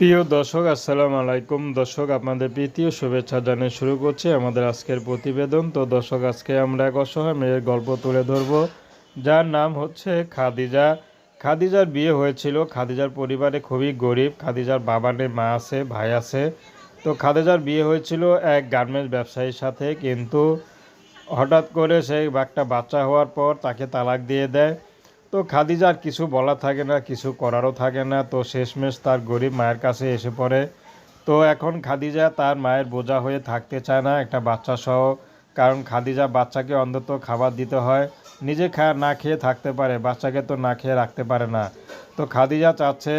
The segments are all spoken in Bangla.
প্রিয় দর্শক, আসসালামু আলাইকুম। দর্শক, আপনাদের প্রীতীয় শুভেচ্ছা জানিয়ে শুরু করছি আমাদের আজকের প্রতিবেদন। তো দর্শক, আজকে আমরা এক অসহায় মেয়ের গল্প তুলে ধরব, যার নাম হচ্ছে খাদিজা। খাদিজার বিয়ে হয়েছিল। খাদিজার পরিবারে খুবই গরিব। খাদিজার বাবা নেই, মা আছে, ভাই আছে। তো খাদিজার বিয়ে হয়েছিল এক গার্মেন্টস ব্যবসায়ীর সাথে, কিন্তু হঠাৎ করে সেই একটা বাচ্চা হওয়ার পর তাকে তালাক দিয়ে দেয়। তো খাদিজার কিছু বলা থাকে না, কিছু করারও থাকে না। তো শেষমেশ তার গরিব মায়ের কাছে এসে পড়ে। তো এখন খাদিজা তার মায়ের বোঝা হয়ে থাকতে চায় না একটা বাচ্চা সহ, কারণ খাদিজা বাচ্চাকে অন্তত খাবার দিতে হয়। নিজে খা, না খেয়ে থাকতে পারে, বাচ্চাকে তো না খেয়ে রাখতে পারে না। তো খাদিজা চাচ্ছে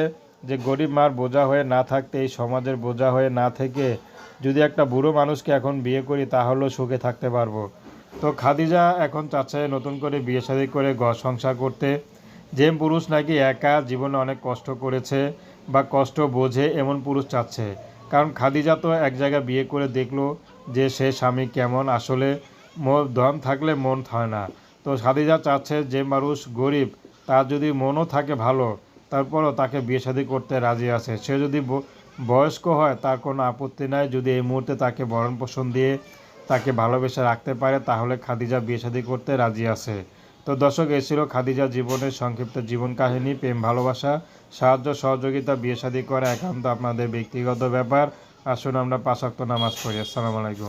যে গরিব মার বোঝা হয়ে না থাকতে, এই সমাজের বোঝা হয়ে না থেকে যদি একটা বুড়ো মানুষকে এখন বিয়ে করি, তাহলেও সুখে থাকতে পারব। তো খাদিজা এখন চাচ্ছে নতুন করে বিয়ে শাদী করে ঘর সংসার করতে। যে পুরুষ নাকি একা জীবনে অনেক কষ্ট করেছে বা কষ্ট বোঝে এমন পুরুষ চাচ্ছে। কারণ খাদিজা তো এক জায়গায় বিয়ে করে দেখল যে সে স্বামী কেমন, আসলে ধন থাকলে মন হয় না। তো খাদিজা চাচ্ছে যে মানুষ গরিব, তার যদি মনও থাকে ভালো, তারপরও তাকে বিয়ে শাদী করতে রাজি আছে। সে যদি বয়স্ক হয়, তার কোনো আপত্তি নাই। যদি এই মুহূর্তে তাকে ভরণ পোষণ দিয়ে তাকে ভালোবেসে রাখতে পারে, তাহলে খাদিজা বিয়ে শাদী করতে রাজি আছে। তো দর্শক এ ছিল খাদিজা জীবনের সংক্ষিপ্ত জীবন কাহিনী, প্রেম, ভালোবাসা, সাহায্য, সহযোগিতা, বিয়ে শাদী করা একান্ত আপনাদের ব্যক্তিগত ব্যাপার। আসুন আমরা পাশাক্ত নামাজ পড়ি। আসসালামু আলাইকুম।